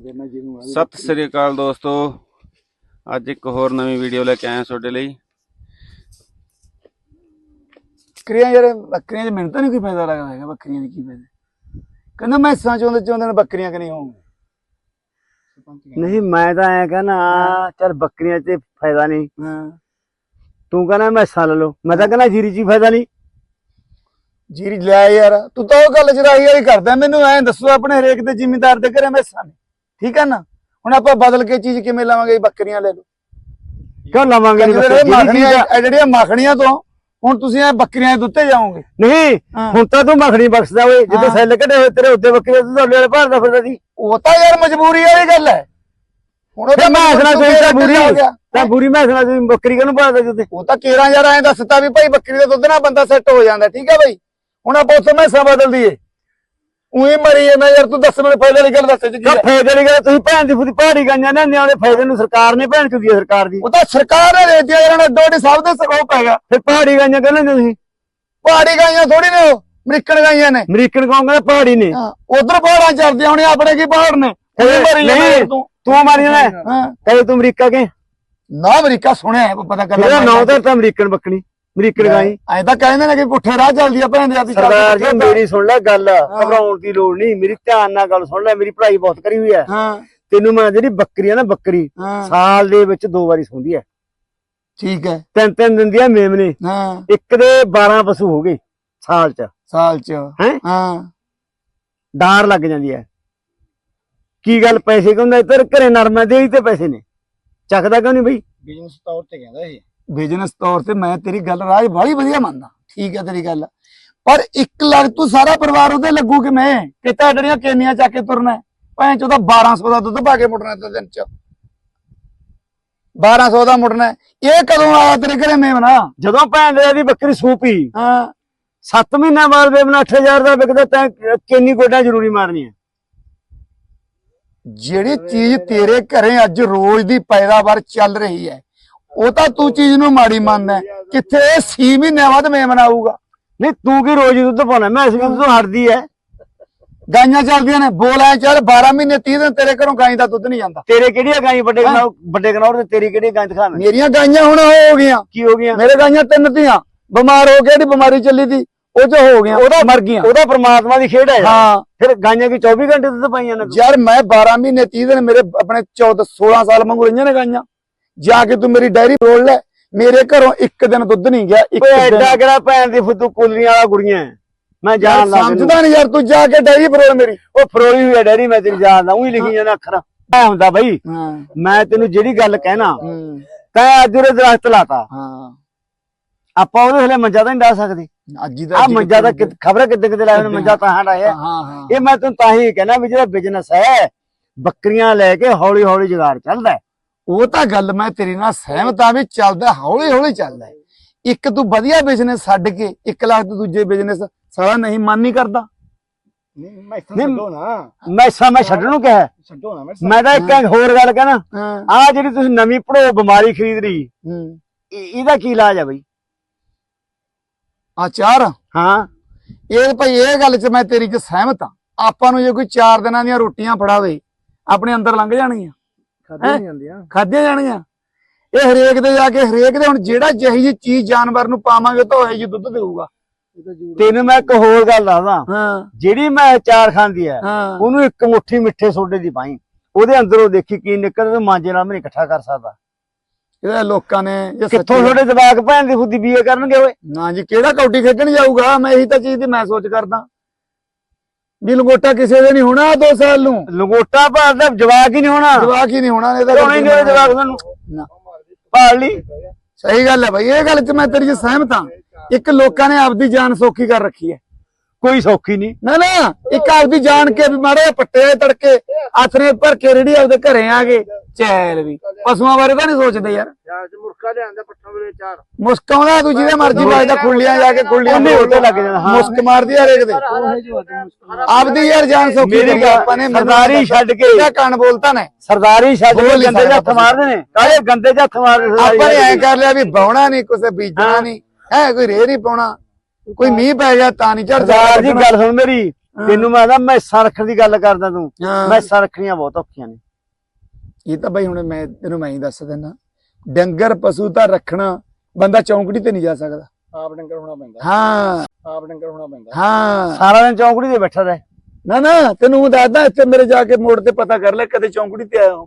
ਸਤਿ ਸ੍ਰੀ ਅਕਾਲ ਦੋਸਤੋ। ਅੱਜ ਇੱਕ ਹੋਰ ਨਵੀਂ ਵੀਡੀਓ ਲੈ ਕੇ ਹਾਂ ਤੁਹਾਡੇ ਲਈ। ਬੱਕਰੀਆਂ ਯਾਰ ਬੱਕਰੀਆਂ 'ਚ ਮੈਨੂੰ ਤਾਂ ਨਹੀਂ ਕੋਈ ਫਾਇਦਾ ਲੱਗਦਾ ਹੈਗਾ ਬੱਕਰੀਆਂ ਦੀ ਕੀ ਫਾਇਦਾ। ਕਹਿੰਦਾ ਮੈਸਾਂ ਚੋਂਦੇ ਚੋਂਦੇ ਨੇ ਬੱਕਰੀਆਂ ਕਿ ਨਹੀਂ ਹੋਣਗੇ ਨਹੀਂ ਮੈਂ ਤਾਂ ਐ ਕਹਿੰਦਾ ਚੱਲ ਬੱਕਰੀਆਂ 'ਚ ਫਾਇਦਾ ਨਹੀਂ। ਹਾਂ। ਤੂੰ ਕਹਿੰਦਾ ਮੈਸਾਂ ਲੈ ਲਓ ਮੈਂ ਤਾਂ ਕਹਿੰਦਾ ਜੀਰੀ 'ਚ ਹੀ ਫਾਇਦਾ ਨਹੀਂ। ਜੀਰੀ ਲੈ ਯਾਰ ਤੂੰ ਤਾਂ ਉਹ ਗੱਲ ਚਰਾਈ ਵਾਲੀ ਕਰਦਾ। ਮੈਨੂੰ ਐਂ ਦੱਸੋ ਆਪਣੇ ਹਰੇਕ ਦੇ ਜ਼ਿਮੀਂਦਾਰ ਦੇ ਘਰੇ ਮੈਸਾਂ ਨੇ ਠੀਕ ਹੈ ਨਾ? ਹੁਣ ਆਪਾਂ ਬਦਲ ਕੇ ਚੀਜ਼ ਕਿਵੇਂ ਲਾਵਾਂਗੇ ਬੱਕਰੀਆਂ ਲੈ ਲਓ? ਕਿਉਂ ਲਵਾਂਗੇ ਜਿਹੜੇ ਮੱਖਣੀਆਂ ਇਹ ਜਿਹੜੀਆਂ ਮੱਖਣੀਆਂ ਤੋਂ ਹੁਣ ਤੁਸੀਂ ਐ ਬੱਕਰੀਆਂ ਦੇ ਉੱਤੇ ਜਾਓਗੇ। ਨਹੀਂ। ਹੁਣ ਤਾਂ ਤੂੰ ਮੱਖਣੀ ਬਖਸ਼ਦਾ ਓਏ। ਜਦੋਂ। ਸੈੱਲ ਕੱਢੇ ਹੋਏ ਤੇਰੇ ਉੱਤੇ ਬੱਕਰੀ ਤੂੰ ਤੁਹਾਡੇ ਵਾਲੇ ਭਾਰਦਾ ਫਿਰਦਾ ਸੀ ਉਹ ਤਾਂ ਯਾਰ ਮਜਬੂਰੀ ਵਾਲੀ ਗੱਲ ਹੈ। ਹੁਣ ਉਹ ਤੇ ਮੈਂ ਹਸਣਾ ਤੂੰ ਕੋਈ ਤਾਂ ਬੁਰੀ। ਤਾਂ ਬੁਰੀ ਮੈਂ ਹਸਣਾ ਕੋਈ ਬੱਕਰੀ ਕਿਹਨੂੰ ਭਾਰਦਾ ਜੁੱਤੇ ਉਹ ਤਾਂ ਕੇਰਾਂ ਯਾਰ ਐਂ ਦੱਸਤਾ ਵੀ ਭਾਈ ਬੱਕਰੀ ਦੇ ਦੁੱਧ ਨਾਲ ਬੰਦਾ ਸੈੱਟ ਹੋ ਜਾਂਦਾ ਠੀਕ ਹੈ ਭਾਈ ਹੁਣ ਆਪਾਂ ਉੱਥੇ ਮੈਸਾਂ ਬਦਲ ਦਈਏ। ਉਹੀ ਮਰੀ ਜਾਂਦਾ ਯਾਰ ਤੂੰ ਦੱਸ ਮੈਨੂੰ ਫਾਇਦੇ ਵਾਲੀ ਗੱਲ ਦੱਸ ਜੀ ਕਾ ਫਾਇਦੇ ਨਹੀਂ ਗੱਲ ਤੁਸੀਂ ਭੈਣ ਦੀ ਫੁੱਦੀ ਪਹਾੜੀ ਗਾਈਆਂ ਨੇ ਨਿਆਣੇ ਫਾਇਦੇ ਨੂੰ ਸਰਕਾਰ ਨੇ ਭੈਣ ਚੁਦੀ ਸਰਕਾਰ ਦੀ। ਉਹ ਤਾਂ ਸਰਕਾਰ ਨੇ ਦੇ ਦਿੱਤੀ ਯਾਰ ਡੋਡੀ ਸਾਹਿਬ ਦੇ ਸਕੋਪ ਪੈਗਾ ਫਿਰ ਪਹਾੜੀ ਗਾਈਆਂ ਕਹਿੰਦੇ ਨੇ ਤੁਸੀਂ? ਪਹਾੜੀ ਗਾਈਆਂ ਥੋੜੀ ਨੇ ਉਹ ਅਮਰੀਕਨ ਗਾਈਆਂ ਨੇ। ਅਮਰੀਕਨ ਕਹੋਗੇ ਪਹਾੜੀ ਨੇ? ਉਧਰ ਪਹਾੜਾਂ ਚੜਦੀਆਂ ਹੋਣੇ ਆਪਣੇ ਕੀ ਪਹਾੜ ਨੇ? ਜਾਂਦਾ ਤੂੰ। ਤੂੰ ਮਾਰੀ ਨਾ ਹਾਂ। ਕਹੇ ਤੂੰ ਅਮਰੀਕਾ ਕੇ। ਨਾ ਅਮਰੀਕਾ ਸੁਣਿਆ ਪਤਾ ਕਰ ਇਹਦਾ ਨਾਂ ਤਾਂ ਅਮਰੀਕਨ ਬੱਕਣੀ। ਅਮਰੀਕਨ ਗਾਈ ਐਂ ਤਾਂ ਕਹਿੰਦੇ ਨੇ ਕਿ ਪੁੱਠੇ ਰਾਹ ਚੱਲਦੀ ਆ ਭੈਣ ਦੇ ਆਦੀ ਸਰਦਾਰ ਜੀ ਮੇਰੀ ਸੁਣ ਲੈ ਗੱਲ ਘਬਰਾਉਣ ਦੀ ਲੋੜ ਨਹੀਂ ਮੇਰੀ ਧਿਆਨ ਨਾਲ ਗੱਲ ਸੁਣ ਲੈ ਮੇਰੀ ਪੜ੍ਹਾਈ ਬਹੁਤ ਕਰੀ ਹੋਈ ਹੈ। ਹਾਂ। ਤੈਨੂੰ ਮੈਂ ਜਿਹੜੀ ਬੱਕਰੀ ਆ ਨਾ ਬੱਕਰੀ ਸਾਲ ਦੇ ਵਿੱਚ ਦੋ ਵਾਰੀ ਸੌਂਦੀ ਹੈ। ਠੀਕ ਹੈ। ਤਿੰਨ ਤਿੰਨ ਦਿਨ ਦੀਆਂ ਮੇਮਨੇ। ਹਾਂ। ਇੱਕ ਦੇ 12 ਪਸ਼ੂ ਹੋ ਗਏ ਸਾਲ ਚ। ਸਾਲ ਚ। ਹੈਂ? ਹਾਂ। ਡਾਰ ਲੱਗ ਜਾਂਦੀ ਹੈ। ਕੀ ਗੱਲ ਪੈਸੇ ਕਹਿੰਦਾ ਇੱਧਰ ਘਰੇ ਨਰਮਾ ਦੇ ਹੀ ਤੇ ਪੈਸੇ ਨੇ। ਚੱਕਦਾ ਕਿਉਂ ਨਹੀਂ ਬਈ? ਬਿਜ਼ਨਸ ਤੌਰ ਤੇ ਕਹਿੰਦਾ ਇਹ। ਬਿਜ਼ਨਸ ਤੌਰ ਤੇ ਮੈਂ ਤੇਰੀ ਗੱਲ ਰਾਜ ਬੜੀ ਵਧੀਆ ਮੰਨਦਾ ਠੀਕ ਹੈ ਤੇਰੀ ਗੱਲ। ਪਰ 1 ਲੱਖ ਤੂੰ ਸਾਰਾ ਪਰਿਵਾਰ ਉਹਦੇ ਲੱਗੂ ਕਿਵੇਂ ਕਿਤਾ ਡੜੀਆਂ ਕੇਨੀਆਂ ਚੱਕ ਕੇ ਤੁਰਨਾ। ਭੈਣ ਚੋਦਾ 1200 ਦਾ ਦੁੱਧ ਪਾ ਕੇ ਮੁੜਨਾ ਤੇ ਦਿਨ ਚ। 1200 ਦਾ ਮੁੜਨਾ। ਇਹ ਕਦੋਂ ਆਇਆ ਤੇਰੇ ਘਰੇ ਮੇਮਨਾ ਜਦੋਂ ਭੈਣ ਦੇ ਦੀ ਬੱਕਰੀ ਸੂਪੀ ਹਾਂ। 7 ਮਹੀਨਾ ਬਾਅਦ ਮੇਮਨਾ 8000 ਦਾ ਵਿਕਦਾ ਤਾਂ ਕਿੰਨੀ ਗੋਡਾ ਜ਼ਰੂਰੀ ਮਾਰਨੀ ਹੈ ਜਿਹੜੀ ਚੀਜ਼ ਤੇਰੇ ਘਰੇ ਅੱਜ ਰੋਜ਼ ਦੀ ਪੈਦਾਵਾਰ ਚੱਲ ਰਹੀ ਹੈ ਉਹ ਤਾਂ ਤੂੰ ਚੀਜ਼ ਨੂੰ ਮਾੜੀ ਮੰਨਦਾ ਹੈ। ਕਿੱਥੇ 6 ਮਹੀਨਿਆਂ ਬਾਅਦ ਮੇਮਨਾ ਆਊਗਾ ਨਹੀਂ ਤੂੰ ਕੀ ਰੋਜ਼ ਦੁੱਧ ਪਾਉਣਾ? ਮੈਂ ਇਸ ਗੱਲ ਤੋਂ ਹਟਦੀ ਹੈ ਗਾਈਆਂ ਚੱਲਦੀਆਂ ਨੇ। ਬੋਲ ਐ ਚੱਲ 12 ਮਹੀਨੇ 30 ਦਿਨ ਤੇਰੇ ਘਰੋਂ ਗਾਈ ਦਾ ਦੁੱਧ ਨਹੀਂ ਜਾਂਦਾ। ਤੇਰੇ ਕਿਹੜੀਆਂ ਗਾਈ ਵੱਡੇ ਗਨੌਰ ਵੱਡੇ ਗਨੌਰ ਤੇ ਤੇਰੀ ਕਿਹੜੀ ਗਾਂ ਦਿਖਾਵੇਂ? ਮੇਰੀਆਂ ਗਾਈਆਂ ਹੁਣ ਹੋ ਗਈਆਂ। ਕੀ ਹੋ ਗਿਆ ਮੇਰੇ ਗਾਈਆਂ ਤਿੰਨ ਧੀਆਂ। ਬਿਮਾਰ ਹੋ ਕੇ ਜਿਹੜੀ ਬਿਮਾਰੀ ਚੱਲੀ ਸੀ ਉਹ ਚ ਹੋ ਗਈਆਂ। ਉਹਦਾ- ਮਰ ਗਈਆਂ। ਉਹਦਾ ਪ੍ਰਮਾਤਮਾ ਦੀ ਖੇਡ ਹੈ। ਹਾਂ। ਫਿਰ ਗਾਈਆਂ ਕੀ 24 ਘੰਟੇ ਦੁੱਧ ਪਾਈਆਂ ਨੇ ਯਾਰ ਮੈਂ 12 ਮਹੀਨੇ 30 ਦਿਨ ਮੇਰੇ ਆਪਣੇ 14 16 ਸਾਲ ਵਾਂਗੂ ਰਹੀਆਂ ਨੇ ਗਾਈਆਂ। ਜਾ ਕੇ ਤੂੰ ਮੇਰੀ ਡਾਇਰੀ ਰੋਲ ਲੈ। ਮੇਰੇ ਘਰੋਂ ਇੱਕ ਦਿਨ ਦੁੱਧ ਨਹੀਂ ਗਿਆ ਇੱਕ ਓਏ ਦਿਨ। ਐਡਾ ਕਿਹੜਾ ਭੈਣ ਦੀ ਫੁੱਦੂ ਕੁਲੀਆਂ ਵਾਲਾ ਗੁੜੀਆਂ ਹੈ। ਮੈਂ ਯਾਰ ਜਾਣ ਲੱਗ ਸਮਝਦਾ ਨਹੀਂ ਯਾਰ ਤੂੰ ਜਾ ਕੇ ਡਾਇਰੀ ਫਰੋਲ ਮੇਰੀ। ਉਹ ਫਰੋਈ ਹੋਈ ਹੈ ਡੈਡੀ ਮੈਂ ਤੇਰੀ ਜਾਣਦਾ ਉਹੀ ਲਿਖੀ ਜਾਂਦਾ ਅੱਖਰ। ਐ ਹੁੰਦਾ ਬਈ। ਹਾਂ। ਮੈਂ ਤੈਨੂੰ ਜਿਹੜੀ ਗੱਲ ਕਹਿਣਾ ਹੂੰ, ਤੈਂ ਅੱਜ ਉਹਦੇ ਦਰਖਤ ਲਾਤਾ। ਹਾਂ। ਆਪਾਂ ਉਹਦੇ ਹਲੇ ਮੰਜਾ ਤਾਂ ਨਹੀਂ ਡਾ ਸਕਦੇ। ਅੱਜ ਹੀ ਦਾ ਆ ਮੰਜਾ ਤਾਂ ਖਬਰ ਕਿੱਦੇ ਕਿੱਦੇ ਲਾਇਆ ਉਹਨੇ ਮੰਜਾ ਤਾਂ ਹਾਂ। ਡਾਇਆ ਹਾਂ ਹਾਂ। ਇਹ ਮੈਂ ਤੈਨੂੰ ਤਾਂ ਹੀ ਕਹਿਣਾ ਵੀ ਜਿਹੜਾ ਬਿਜ਼ਨਸ ਹੈ ਬੱਕਰੀਆਂ ਲੈ ਕੇ ਹੌਲੀ ਹੌਲੀ ਜੁਗਾੜ ਚੱਲਦਾ ਹੈ। ਉਹ ਤਾਂ ਗੱਲ ਮੈਂ ਤੇਰੀ ਨਾਲ ਸਹਿਮਤ ਆ ਵੀ ਚੱਲਦਾ ਹੌਲੀ ਹੌਲੀ ਚੱਲਦਾ। ਇੱਕ ਤੂੰ ਵਧੀਆ ਬਿਜ਼ਨਸ ਛੱਡ ਕੇ 1 ਲੱਖ ਤੋਂ ਦੂਜੇ ਬਿਜ਼ਨਸ ਸਾਰਾ ਨਹੀਂ ਮਨ ਨਹੀਂ ਕਰਦਾ। ਨਹੀਂ ਮੈਸਾਂ ਮੈਂ ਛੱਡਣ ਨੂੰ ਕਿਹਾ। ਛੱਡੋ ਨਾ ਮੈਂ ਤਾਂ ਇੱਕ ਹੋਰ ਗੱਲ ਕਹਿਣਾ। ਆ ਜਿਹੜੀ ਤੁਸੀਂ ਨਵੀਂ ਪੜੋ ਬਿਮਾਰੀ ਖਰੀਦ ਰਹੀ ਇਹਦਾ ਕੀ ਇਲਾਜ ਹੈ ਬਈ? ਆ ਚਾਰ ਹਾਂ। ਇਹ ਭਾਈ ਇਹ ਗੱਲ 'ਚ ਮੈਂ ਤੇਰੀ 'ਚ ਸਹਿਮਤ ਆ। ਆਪਾਂ ਨੂੰ ਜੇ ਕੋਈ 4 ਦਿਨਾਂ ਦੀਆਂ ਰੋਟੀਆਂ ਫੜਾਵੇ ਆਪਣੇ ਅੰਦਰ ਲੰਘ ਜਾਣਗੀਆਂ। ਨਹੀਂ ਜਾਂਦੀਆਂ। ਖਾਧੀਆਂ ਜਾਣਗੀਆਂ? ਇਹ ਹਰੇਕ ਦੇ ਜਾ ਕੇ ਹਰੇਕ ਦੇ ਹੁਣ ਜਿਹੜਾ ਜਿਹੀ ਜੀ ਚੀਜ਼ ਜਾਨਵਰ ਨੂੰ ਪਾਵਾਂਗੇ ਤਾਂ ਉਹ ਜੀ ਦੁੱਧ ਦੇਊਗਾ। ਤੈਨੂੰ ਮੈਂ ਇੱਕ ਹੋਰ ਗੱਲ ਦੱਸਦਾ। ਜਿਹੜੀ ਮੈਂ ਚਾਰ ਖਾਂਦੀ ਹਾਂ ਉਹਨੂੰ ਇੱਕ ਮੁੱਠੀ ਮਿੱਠੇ ਸੋਡੇ ਦੀ ਪਾਈ। ਉਹਦੇ ਅੰਦਰੋਂ ਦੇਖੀ ਕੀ ਨਿਕਲਦਾ ਤੇ ਮਾਂਜੇ ਨਾਲ ਨਹੀਂ ਇਕੱਠਾ ਕਰ ਸਕਦਾ। ਇਹਦਾ ਲੋਕਾਂ ਨੇ ਕਿੱਥੋਂ ਤੁਹਾਡੇ ਜਵਾਕ ਭੈਣ ਦੀ ਫੁੱਦੀ ਬੀਏ ਕਰਨਗੇ ਓਏ? ਨਾ ਜੀ ਕਿਹੜਾ ਕੌਡੀ ਖੇਡਣ ਜਾਊਗਾ? ਮੈਂ ਇਹੀ ਤਾਂ ਚੀਜ਼ ਦੀ ਮੈਂ ਸੋਚ ਕਰਦਾ। ਵੀ ਲੰਗੋਟਾ ਕਿਸੇ ਦੇ ਨਹੀਂ ਹੋਣਾ 2 ਸਾਲ ਨੂੰ। ਲੰਗੋਟਾ ਭਾਲਦਾ ਜਵਾਕ ਹੀ ਨਹੀਂ ਹੋਣਾ। ਜਵਾਕ ਹੀ ਨਹੀਂ ਹੋਣਾ ਇਹਦਾ ਹੋਣਾ ਹੀ ਨਹੀਂ ਜਵਾਕ ਤੁਹਾਨੂੰ ਨਾ। ਭਾਲ ਲਈ। ਸਹੀ ਗੱਲ ਹੈ ਭਾਈ ਇਹ ਗੱਲ 'ਚ ਮੈਂ ਤੇਰੀ ਸਹਿਮਤ ਹਾਂ। ਇੱਕ ਲੋਕਾਂ ਨੇ ਆਪਦੀ ਜਾਨ ਸੌਖੀ ਕਰ ਰੱਖੀ ਹੈ। ਕੋਈ ਸੌਖੀ ਨਹੀਂ। ਨਾ ਨਾ ਇੱਕ ਆਪਦੀ ਜਾਣ ਕੇ ਵੀ ਮਾੜੇ ਪੱਟੇ ਤੜਕੇ ਆਥਰੇ ਭਰ ਕੇ ਰੇੜੀ ਆਪਦੇ ਘਰੇ ਆ ਗਏ ਚੈਲ ਵੀ। ਪਸ਼ੂਆਂ ਬਾਰੇ ਤਾਂ ਨਹੀਂ ਸੋਚਦੇ ਯਾਰ। ਮੁਰਕਾ ਲਿਆਂਦਾ ਪੱਠਾ ਵੇਲੇ ਚਾਰ। ਮੁਸਕ ਤੂੰ ਜਿਹਦੇ ਮਰਜ਼ੀ ਵੱਜਦਾ ਖੁੱਲੀਆਂ ਜਾ ਕੇ ਖੁੱਲੀਆਂ ਉਹਨੇ ਉੱਤੇ ਲੱਗ ਜਾਣਾ, ਹਾਂ। ਮੁਸਕ ਮਾਰਦੀ ਆ ਹਰੇਕ ਦੇ। ਆਪਦੀ ਯਾਰ ਜਾਨ ਸੌਖੀ ਕਰੀ ਆਪਾਂ ਨੇ ਸਰਦਾਰੀ ਛੱਡ ਕੇ। ਕਿਆ ਕੰਨ ਬੋਲਤਾ ਨੇ? ਸਰਦਾਰੀ ਛੱਡ ਬੋਲ ਕੇ ਨਹੀਂ ਗੰਦੇ 'ਚ ਹੱਥ ਸਕਦਾ ਮਾਰਦੇ ਨੇ। ਕਾਲੇ ਗੰਦੇ 'ਚ ਹੱਥ ਮਾਰਦੇ ਸਰਦਾਰੀ ਆਪਾਂ ਨੇ ਐ। ਕਰ ਲਿਆ ਵੀ ਬਾਉਣਾ ਨਹੀਂ ਕਿਸੇ ਬੀਜਣਾ। ਨਹੀਂ। ਹੈ ਕੋਈ ਰੇ ਨਹੀਂ ਪਾਉਣਾ। ਕੋਈ ਮੀਂਹ ਪੈ ਗਿਆ ਤਾਂ ਨਹੀਂ ਝੜ ਸਰਦਾਰ ਜੀ ਗੱਲ ਸੁਣ ਮੇਰੀ। ਤੈਨੂੰ ਮੈਂ ਆਦਾ ਮੈਸਾਂ ਰੱਖਣ ਦੀ ਗੱਲ ਕਰਦਾ ਤੂੰ। ਹਾਂ। ਮੈਸਾਂ ਰੱਖਣੀਆਂ ਬਹੁਤ ਔਖੀਆਂ ਨੇ। ਇਹ ਤਾਂ ਬਈ ਹੁਣ ਮੈਂ ਤੈਨੂੰ ਮੈਂ ਹੀ ਦੱਸ ਦਿੰਦਾ। ਡੰਗਰ ਪਸ਼ੂ ਤਾਂ ਰੱਖਣਾ ਬੰਦਾ ਚੌਂਕੜੀ ਤੇ ਨਹੀਂ ਜਾ ਸਕਦਾ। ਆਪ ਡੰਗਰ ਹੋਣਾ ਪੈਂਦਾ। ਹਾਂ। ਆਪ ਡੰਗਰ ਹੋਣਾ ਪੈਂਦਾ। ਹਾਂ। ਸਾਰਾ ਦਿਨ ਚੌਂਕੜੀ ਤੇ ਬੈਠਾ ਰਹੇ। ਨਾ ਨਾ ਤੈਨੂੰ ਉਹ ਦੱਸਦਾ ਇੱਥੇ ਮੇਰੇ ਜਾ ਕੇ ਮੋੜ ਤੇ ਪਤਾ ਕਰ ਲੈ ਕਦੇ ਚੌਂਕੜੀ ਤੇ ਆਇਆ ਹਾਂ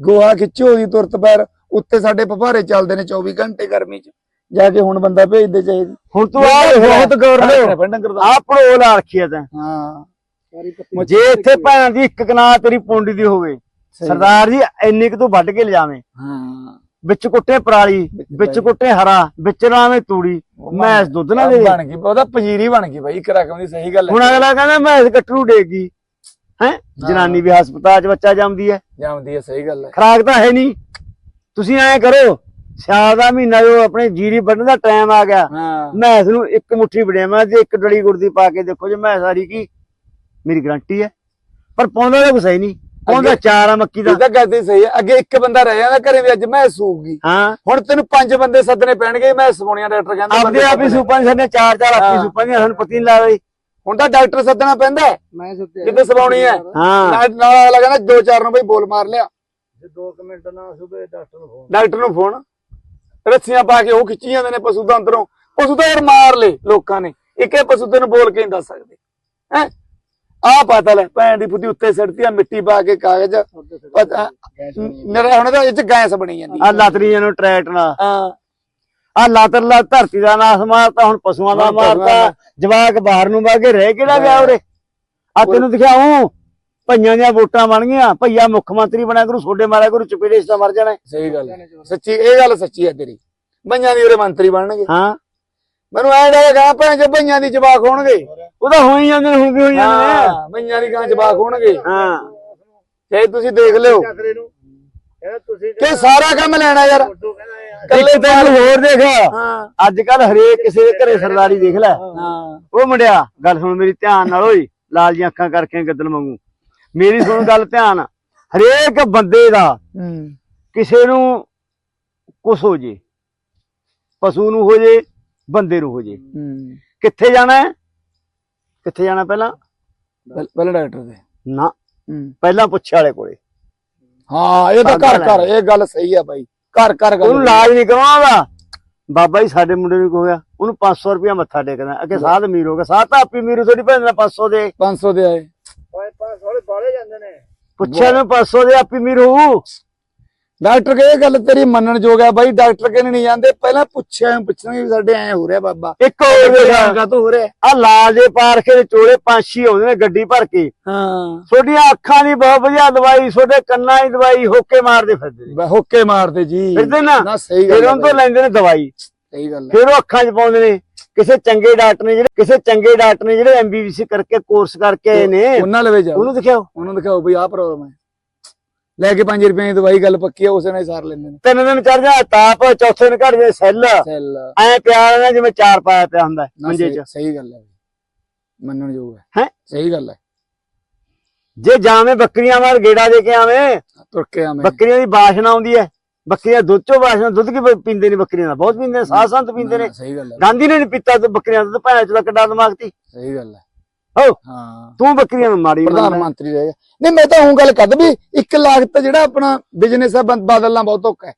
ਗੋਹਾ ਖਿੱਚੋ ਦੀ ਤੁਰਤ ਪੈਰ ਉੱਤੇ ਸਾਡੇ ਪਪਾਰੇ ਚੱਲਦੇ ਨੇ 24 ਘੰਟੇ ਗਰਮੀ ਚ। ਜਾ ਕੇ ਹੁਣ ਬੰਦਾ ਭੇਜਦੇ ਚਾਹੀਦੀ ਹੁਣ ਤੂੰ ਆ ਬਹੁਤ ਗੌਰ ਦਾ। ਆ ਪੜੋ ਲਾ ਰੱਖੀ ਐ ਤੈਂ। ਹਾਂ। ਸਾਰੀ ਪੱਤੀ ਜੇ ਇੱਥੇ ਭੈਣ ਦੀ ਇੱਕ ਕਨਾਲ ਤੇਰੀ ਪੁੰਡੀ ਦੀ ਹੋਵੇ। ਸਰਦਾਰ ਜੀ ਇੰਨੀ ਕੁ ਤੂੰ ਵੱਢ ਕੇ ਲਿਜਾਵੇਂ। ਹਾਂ। ਵਿੱਚ ਕੁੱਟੇ ਪਰਾਲੀ ਵਿੱਚ। ਕੁੱਟੇ ਹਰਾ ਵਿੱਚ ਲਾਵੇਂ ਤੂੜੀ ਉਹ ਮੈਂ ਬਣ- ਦੁੱਧ ਨਾ ਦੇ। ਬਣ ਗਈ ਉਹਦਾ ਪਜੀਰੀ ਬਣ ਗਈ ਬਾਈ ਇੱਕ ਰਕਮ ਦੀ ਸਹੀ ਗੱਲ ਹੁਣ ਹੈ ਅਗਲਾ ਕਹਿੰਦਾ ਮੈਂ ਗੱਟਰੂ ਡੇਗੀ। ਹੈ? ਜਨਾਨੀ ਵੀ ਹਸਪਤਾਲ 'ਚ ਬੱਚਾ ਜੰਮਦੀ ਹੈ। ਜਾਂਦੀ ਹੈ ਸਹੀ ਗੱਲ ਹੈ। ਖਰਾਕ ਤਾਂ ਹੈ ਨਹੀਂ। ਤੁਸੀਂ ਐਂ ਕਰੋ ਸਿਆਲ ਦਾ ਮਹੀਨਾ ਜੋ ਆਪਣੇ ਜੀਰੀ ਵੱਢਣ ਦਾ ਟਾਈਮ ਆ ਗਿਆ ਹਾਂ। ਮੈਂ ਇਸ ਨੂੰ ਇੱਕ ਮੁੱਠੀ ਵੜਿਆਵਾਂ ਤੇ ਇੱਕ ਡੜੀ ਗੁਰਦੀ ਪਾ ਕੇ ਦੇਖੋ ਜੇ ਮੈਂ ਸਾਰੀ ਕੀ? ਮੇਰੀ ਗਰੰਟੀ ਹੈ। ਪਰ ਪਾਉਂਦਾ ਤਾਂ ਕੁਛ ਹੈ ਨਹੀਂ। ਪਾਉਂਦਾ ਚਾਰ ਆ ਮੱਕੀ ਦਾ। ਇਹ ਤਾਂ ਗੱਲ ਤੇ ਸਹੀ ਹੈ। ਅੱਗੇ ਇੱਕ ਬੰਦਾ ਰਹਿ ਜਾਂਦਾ ਘਰੇ ਵੀ ਅੱਜ ਮੈਂ ਸੂਗੀ ਹਾਂ। ਹੁਣ ਤੈਨੂੰ ਪੰਜ ਬੰਦੇ ਸੱਦਣੇ ਪੈਣਗੇ ਮੈਂ ਸਵਾਉਣੀਆਂ ਡਾਕਟਰ ਕਹਿੰਦਾ ਆਪਦੇ ਆਪ ਹੀ। ਸੂਪਾਂ ਸਾਡੇ ਚਾਰ ਚਾਰ ਆਪੀ ਹਾਂ। ਸੂਪਾਂ ਦੀਆਂ ਸਾਨੂੰ ਪਤੀ ਨਹੀਂ ਲਾ ਰਹੀ ਹੁਣ ਤਾਂ ਡਾਕਟਰ ਸੱਦਣਾ ਪੈਂਦਾ। ਮੈਂ ਸੁੱਤੇ ਕਿਤੇ ਸਵਾਉਣੀ ਹੈ। ਹਾਂ। ਨਾਲ ਅਗਲਾ ਕਹਿੰਦਾ ਦੋ ਚਾਰ ਨੂੰ ਬਈ ਬੋਲ ਮਾਰ ਲਿਆ। ਦੋ ਕੁ ਮਿੰਟ ਨਾ ਸੁਬੇ ਡਾਕਟਰ ਨੂੰ ਫੋਨ। ਡਾਕਟਰ ਨੂੰ ਫੋਨ। ਰੱਸੀਆਂ ਪਾ ਕੇ ਉਹ ਖਿੱਚੀ ਜਾਂਦੇ ਨੇ ਪਸ਼ੂ ਦਾ ਅੰਦਰੋਂ। ਪਸ਼ੂ ਤਾਂ ਯਾਰ ਮਾਰ ਲੇ ਲੋਕਾਂ ਨੇ। ਇੱਕੇ ਪਸ਼ੂ ਤੈਨੂੰ ਬੋਲ ਕੇ ਨਹੀਂ ਦੱਸ ਸਕਦੇ। ਹੈ? ਆ ਪਤਾ ਲੈ ਭੈਣ ਦੀ ਫੁੱਦੀ ਉੱਤੇ ਸਿੱਟਦੀ ਆ ਮਿੱਟੀ ਪਾ ਕੇ ਕਾਗਜ਼। ਪਤਾ ਨਰੇ ਹੁਣ ਤਾਂ ਇਹ ਚ ਗੈਸ ਬਣੀ ਜਾਂਦੀ ਆ। ਲਾਤਰੀਆਂ ਨੂੰ ਟਰੈਕਟਰ ਨਾਲ। ਹਾਂ। ਆ ਲਾਤਰ ਲਾ ਧਰਤੀ ਦਾ ਨਾਸ ਮਾਰਤਾ ਹੁਣ ਪਸ਼ੂਆਂ ਦਾ ਮਾਰਤਾ। ਜਵਾਕ ਬਾਹਰ ਨੂੰ ਬਾਗੇ ਰਹਿ ਕਿਹੜਾ ਗਿਆ ਉਰੇ? ਆ ਤੈਨੂੰ ਦਿਖਾਉਂ। ਭਈਆਂ ਦੀਆਂ ਵੋਟਾਂ ਬਣ ਗਈਆਂ ਭਈਆ ਮੁੱਖ ਮੰਤਰੀ ਬਣਿਆ ਕਰੂ ਛੋਡੇ ਮਾਰਿਆ ਕਰੂ ਚੁਪੇੜੇ ਇਸ ਮਰ ਜਾਣਾ ਸਹੀ ਗੱਲ। ਸੱਚੀ ਇਹ ਗੱਲ ਸੱਚੀ ਹੈ ਤੇਰੀ। ਬਈਆਂ ਦੀ ਉਰੇ ਮੰਤਰੀ ਬਣਨਗੇ। ਹਾਂ। ਮੈਨੂੰ ਐਂ ਲੱਗਾ ਕਹਾਂ ਭੈਣ ਜੇ ਬਈਆਂ ਦੀ ਜਵਾਕ ਹੋਣਗੇ। ਉਹ ਤਾਂ ਹੋਈ ਜਾਂਦੇ ਨੇ ਹੁਣ ਵੀ ਹੋਈ ਜਾਂਦੇ ਨੇ। ਹਾਂ ਬਈਆਂ ਦੀ ਗਾਂ ਜਵਾਕ ਹੋਣਗੇ। ਹਾਂ। ਚਾਹੇ ਤੁਸੀਂ ਦੇਖ ਲਿਓ ਕਿ ਸਾਰਾ ਕੰਮ ਲੈਣਾ ਯਾਰ। ਕੱਲੇ ਤੈਨੂੰ ਹੋਰ ਦੇਖ। ਹਾਂ। ਅੱਜ ਕੱਲ ਹਰੇਕ ਕਿਸੇ ਦੇ ਘਰੇ ਸਰਦਾਰੀ ਦੇਖ ਲੈ। ਹਾਂ। ਉਹ ਮੁੰਡਿਆ ਗੱਲ ਸੁਣ ਮੇਰੀ ਧਿਆਨ ਨਾਲ ਓਏ ਲਾਲ ਜੀਆਂ ਅੱਖਾਂ ਕਰਕੇ ਗੱਦਲ ਮੰਗੂ ਮੇਰੀ ਸੁਣ ਗੱਲ ਧਿਆਨ। ਹਰੇਕ ਬੰਦੇ ਦਾ ਕਿਸੇ ਨੂੰ ਕੁਛ ਹੋ ਜੇ ਪਸ਼ੂ ਨੂੰ ਹੋ ਜੇ ਬੰਦੇ ਨੂੰ ਹੋ ਜੇ। ਕਿੱਥੇ ਜਾਣਾ ਕਿੱਥੇ ਜਾਣਾ ਪਹਿਲਾਂ? ਪਹਿ- ਪਹਿਲੇ ਡਾਕਟਰ ਦੇ। ਨਾ। ਪਹਿਲਾਂ ਪੁੱਛੇ ਵਾਲੇ ਕੋਲੇ। ਹਾਂ ਇਹ ਤਾਂ ਘਰ ਘਰ ਇਹ ਗੱਲ ਸਹੀ ਆ ਬਾਈ। ਘਰ ਘਰ ਗੱਲ ਉਹਨੂੰ ਇਲਾਜ ਨਹੀਂ ਕਰਵਾਉਂਦਾ। ਬਾਬਾ ਜੀ ਸਾਡੇ ਮੁੰਡੇ ਨੂੰ ਹੋਇਆ? ਉਹਨੂੰ 500 ਰੁਪਇਆ ਮੱਥਾ ਟੇਕਦਾ ਅੱਗੇ ਸਾਧ ਅਮੀਰ ਹੋ ਗਿਆ। ਸਾਧ ਤਾਂ ਆਪੀ ਅਮੀਰ ਥੋੜੀ ਭੇਜਣਾ 500 ਦੇ 500 ਦੇ ਆਏ। ਓਏ ਬਾਲੇ ਜਾਂਦੇ ਨੇ। ਪੁੱਛਿਆ ਨੂੰ 500 ਦੇ ਆਪੀ ਅਮੀਰ ਹੋਊ ਡਾਕਟਰ ਕਹੇ ਗੱਲ ਤੇਰੀ ਮੰਨਣ ਯੋਗ ਆ ਬਾਈ ਡਾਕਟਰ ਕਹਿੰਦੇ ਨਹੀਂ ਜਾਂਦੇ ਪਹਿਲਾਂ ਪੁੱਛਿਆ ਪੁੱਛਣਗੇ ਵੀ ਸਾਡੇ ਐ ਹੋ ਰਿਹਾ ਬਾਬਾ। ਇੱਕ ਹੋਰ ਵੇਖ। ਕਾ ਤੋਂ ਹੋ ਰਿਹਾ। ਆ ਲਾਲ ਦੇ ਪਾਰਕੇ ਦੇ ਚੋਲੇ ਪੰਛੀ ਆਉਂਦੇ ਨੇ ਗੱਡੀ ਭਰ ਕੇ। ਹਾਂ। ਤੁਹਾਡੀਆਂ ਅੱਖਾਂ ਦੀ ਬਹੁਤ ਵਧੀਆ ਦਵਾਈ ਤੁਹਾਡੇ ਕੰਨਾਂ ਦੀ ਦਵਾਈ ਹੋਕੇ ਮਾਰਦੇ ਫਿਰਦੇ ਨੇ। ਹੁੱਕੇ ਮਾਰਦੇ ਜੀ। ਫਿਰਦੇ ਨਾ ਨਾ? ਸਹੀ ਫਿਰ ਗੱਲ ਆ ਉਹਨਾਂ ਤੋਂ ਬਾਈ, ਲੈਂਦੇ ਨੇ ਦਵਾਈ। ਸਹੀ ਗੱਲ ਆ। ਫਿਰ ਉਹ ਅੱਖਾਂ 'ਚ ਪਾਉਂਦੇ ਨੇ। ਕਿਸੇ ਚੰਗੇ ਡਾਕਟਰ ਨੇ ਜਿਹੜੇ ਕਿਸੇ ਚੰਗੇ ਡਾਕਟਰ ਨੇ ਜਿਹੜੇ ਐਮਬੀਬੀਸੀ ਕਰਕੇ ਕੋਰਸ ਕਰਕੇ ਆਏ ਨੇ ਉਹਨਾਂ ਲਵੇ ਜਾਓ। ਉਹਨੂੰ ਦਿਖਾਓ। ਉਹਨੂੰ ਦਿਖਾਓ ਬਈ ਆਹ ਪ੍ਰੋਬਲਮ ਹੈ। ਲੈ ਕੇ 5 ਰੁਪਏ ਦੀ ਦਵਾਈ ਗੱਲ ਪੱਕੀ ਆ ਉਸੇ ਨਾਲ ਹੀ ਸਾਰ ਲੈਂਦੇ ਨੇ। ਤਿੰਨ ਦਿਨ ਚੜ ਜਾ ਤਾਪ ਚੌਥੇ ਦਿਨ ਘੜ ਜੇ ਸੈੱਲ। ਸੈੱਲ। ਐ ਪਿਆ ਰਹਿਣਾ ਜਿਵੇਂ ਚਾਰ ਪਾਇਆ ਪਿਆ ਹੁੰਦਾ ਨਾ ਮੰਜੇ 'ਚ। ਸਹੀ ਗੱਲ ਹੈ ਮੰਨਣ ਯੋਗ ਹੈ। ਹੈਂ? ਸਹੀ ਗੱਲ ਹੈ। ਜੇ ਜਾਵੇਂ ਬੱਕਰੀਆਂ ਮਾਰ ਗੇੜਾ ਦੇ ਕੇ ਆਵੇਂ ਤੁਰ ਕੇ ਆਵੇਂ। ਬੱਕਰੀਆਂ ਦੀ ਬਾਸ਼ਨਾ ਆਉਂਦੀ ਹੈ। ਬੱਕਰੀਆਂ ਦੁੱਧ ਚੋਂ ਬਾਸ਼ਨਾ ਦੁੱਧ ਕੀ ਪੀਂਦੇ ਨੇ ਬੱਕਰੀਆਂ ਦਾ? ਬਹੁਤ ਪੀਂਦੇ ਨੇ ਸਾਹ ਸੰਤ ਪੀਂਦੇ ਨੇ। ਸਹੀ ਗੱਲ ਹੈ। ਗਾਂਧੀ ਨੇ ਨੀ ਪੀਤਾ ਤੇ ਬੱਕਰੀਆਂ ਦਾ ਭੈਣ ਚ ਕੱਡਾ ਦਿਮਾਗ ਤੀ। ਸਹੀ ਗੱਲ ਹੈ। ਹੋ ਹਾਂ। ਤੂੰ ਬੱਕਰੀਆਂ ਨੂੰ ਮਾੜੀ ਪ੍ਰਧਾਨ ਮੰਤਰੀ ਰਹੇਗਾ ਨਹੀਂ ਮੈਂ ਤਾਂ ਉਹ ਗੱਲ ਕਰਦਾ ਵੀ ਇੱਕ ਲਾਗਤ ਜਿਹੜਾ ਆਪਣਾ ਬਿਜ਼ਨਸ ਹੈ ਬੰ- ਬਦਲਣਾ ਬਹੁਤ ਔਖਾ ਹੈ।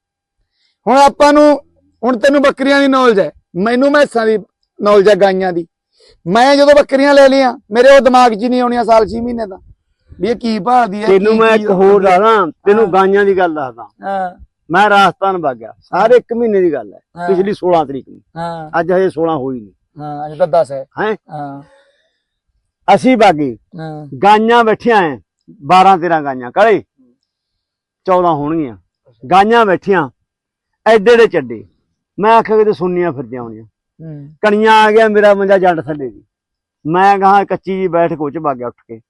ਹੁਣ ਆਪਾਂ ਨੂੰ ਹੁਣ ਤੈਨੂੰ ਬੱਕਰੀਆਂ ਦੀ ਨੌਲੇਜ ਹੈ। ਮੈਨੂੰ ਮੈਸਾਂ ਦੀ ਨੌਲੇਜ ਹੈ ਗਾਈਆਂ ਦੀ। ਮੈਂ ਜਦੋਂ ਬੱਕਰੀਆਂ ਲੈ ਲਈਆਂ ਮੇਰੇ ਉਹ ਦਿਮਾਗ 'ਚ ਹੀ ਨਹੀਂ ਆਉਣੀਆਂ ਸਾਲ 6 ਮਹੀਨੇ ਦਾ। ਵੀ ਇਹ ਕੀ ਭਾਲਦੀ ਹੈ ਤੈਨੂੰ ਮੈਂ ਇੱਕ ਹੋਰ ਦੱਸਦਾ ਹਾਂ। ਤੈਨੂੰ ਗਾਈਆਂ ਦੀ ਗੱਲ ਦੱਸਦਾ। ਹਾਂ। ਮੈਂ ਰਾਜਸਥਾਨ ਵਗ ਗਿਆ। ਸਾਰੇ ਇੱਕ ਮਹੀਨੇ ਦੀ ਗੱਲ ਹੈ। ਪਿਛਲੀ 16 ਤਰੀਕ ਨੂੰ। ਹਾਂ। ਅੱਜ ਹਜੇ 16 ਹੋਈ ਨਹੀਂ। ਹਾਂ ਅਜੇ ਤਾਂ 10 ਹੈ। ਹੈ? ਹਾਂ। ਅਸੀਂ ਬਾਗੀ। ਹਾਂ। ਗਾਈਆਂ ਬੈਠੀਆਂ ਐ। 12 13 ਗਾਈਆਂ। ਕਾਲੇ 14 ਹੋਣਗੀਆਂ। ਗਾਈਆਂ ਬੈਠੀਆਂ। ਐਡੇ ਐਡੇ ਚੱਡੇ। ਮੈਂ ਆਖਿਆ ਕਿਤੇ ਸੁੰਨੀਆਂ ਫਿਰਦੀਆਂ ਹੋਣੀਆਂ। ਕਣੀਆਂ ਆ ਗਿਆ ਮੇਰਾ ਮੰਜਾ ਜੰਡ ਥੱਲੇ ਦੀ। ਮੈਂ ਗਾਂ ਕੱਚੀ ਜੀ ਬੈਠ ਕੋਚ ਵਗ ਗਿਆ ਉੱਠ ਕੇ।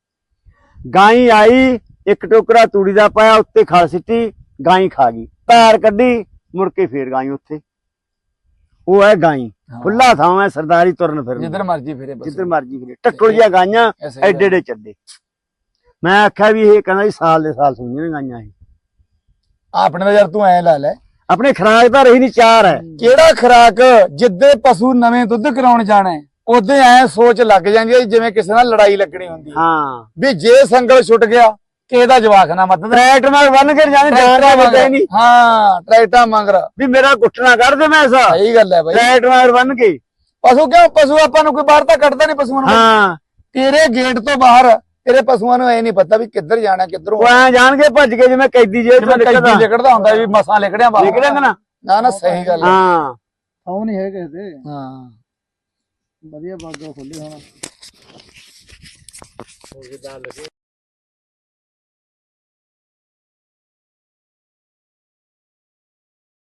ਗਾਈ ਆਈ ਇੱਕ ਟੋਕਰਾ ਤੂੜੀ ਦਾ ਪਾਇਆ ਉੱਤੇ ਖਲ ਸਿੱਟੀ ਗਾਈ ਖਾ ਗਈ। ਪੈਰ ਕੱਢੀ ਮੁੜ ਕੇ ਫੇਰ ਗਾਈ ਉੱਥੇ। ਉਹ ਹੈ ਗਾਈ। ਖੁੱਲਾ ਥਾਂ ਹੈ ਸਰਦਾਰੀ ਤੁਰਨ ਫਿਰਨ ਜਿੱਧਰ ਮਰਜ਼ੀ ਫਿਰੇ ਬਸ। ਜਿੱਧਰ ਮਰਜ਼ੀ ਫਿਰੇ। ਟੱਕਰ ਜਿਹਾ ਗਾਈਆਂ ਐਡੇ ਐਡੇ ਚੱਡੇ। ਮੈਂ ਆਖਿਆ ਵੀ ਇਹ ਕਹਿੰਦਾ ਜੀ ਸਾਲ ਦੇ ਸਾਲ ਸੁਣੀਆਂ ਨੇ ਗਾਈਆਂ ਇਹ। ਆਪਣੇ ਦਾ ਯਾਰ ਤੂੰ ਐ ਲਾ ਲੈ। ਆਪਣੇ ਖਰਾਕ ਤਾਂ ਰਹੀ ਨਹੀਂ ਚਾਰ ਹੈ। ਕਿਹੜਾ ਖਰਾਕ? ਜਿੱਦੇ ਪਸ਼ੂ ਨਵੇਂ ਦੁੱਧ ਕਰਾਉਣ ਜਾਣਾ ਹੈ ਉਹਦੇ ਐ ਸੋਚ ਲੱਗ ਜਾਂਦੀ ਹੈ ਜਿਵੇਂ ਕਿਸੇ ਨਾਲ ਲੜਾਈ ਲੱਗਣੀ ਹੁੰਦੀ ਹੈ। ਹਾਂ। ਵੀ ਜੇ ਸੰਗਲ ਛੁੱਟ ਗਿਆ ਕਿਸੇ ਦਾ ਜਵਾਕ ਨਾ ਮੱਤ ਟਰੈਕਟ ਨਾਲ ਬੰਨ ਕੇ ਜਾਣੇ ਜਾਣ ਦਾ ਪਤਾ ਹੀ ਨਹੀਂ। ਹਾਂ ਟਰੈਕਟਾ ਮੰਗਰ ਵੀ ਮੇਰਾ ਗੁੱਟਣਾ ਕਰ ਦੇ ਮੈਂ ਐਸਾ। ਸਹੀ ਗੱਲ ਹੈ ਬਾਈ। ਟਰੈਕਟ ਨਾਲ ਬੰਨ ਕੇ। ਪਸ਼ੂ ਕਿਉਂ? ਪਸ਼ੂ ਆਪਾਂ ਨੂੰ ਕੋਈ ਬਾਹਰ ਤਾਂ ਕੱਢਦਾ ਨਹੀਂ ਪਸ਼ੂਆਂ ਨੂੰ। ਹਾਂ। ਤੇਰੇ ਗੇਟ ਤੋਂ ਬਾਹਰ ਤੇਰੇ ਪਸ਼ੂਆਂ ਨੂੰ ਐ ਨਹੀਂ ਪਤਾ ਵੀ ਕਿੱਧਰ ਜਾਣਾ ਕਿੱਧਰੋਂ ਉਹ ਐ ਜਾਣ ਕੇ ਭੱਜ ਕੇ ਜਿਵੇਂ ਕੈਦੀ ਜੇ ਜਿਵੇਂ ਕੈਦੀ ਲਿਕੜਦਾ ਹੁੰਦਾ ਵੀ ਮਸਾਂ ਲਿਕੜਿਆ ਬਾਹਰ। ਨਿਕਲੇਗਾ ਨਾ ਨਾ। ਨਾ ਸਹੀ ਗੱਲ ਹੈ। ਹਾਂ। ਆਉ ਨਹੀਂ ਹੈ ਕਿਸੇ ਦੇ ਹਾਂ। ਵਧੀਆ ਬਾਗਾ ਖੁੱਲੇ ਹੁਣ।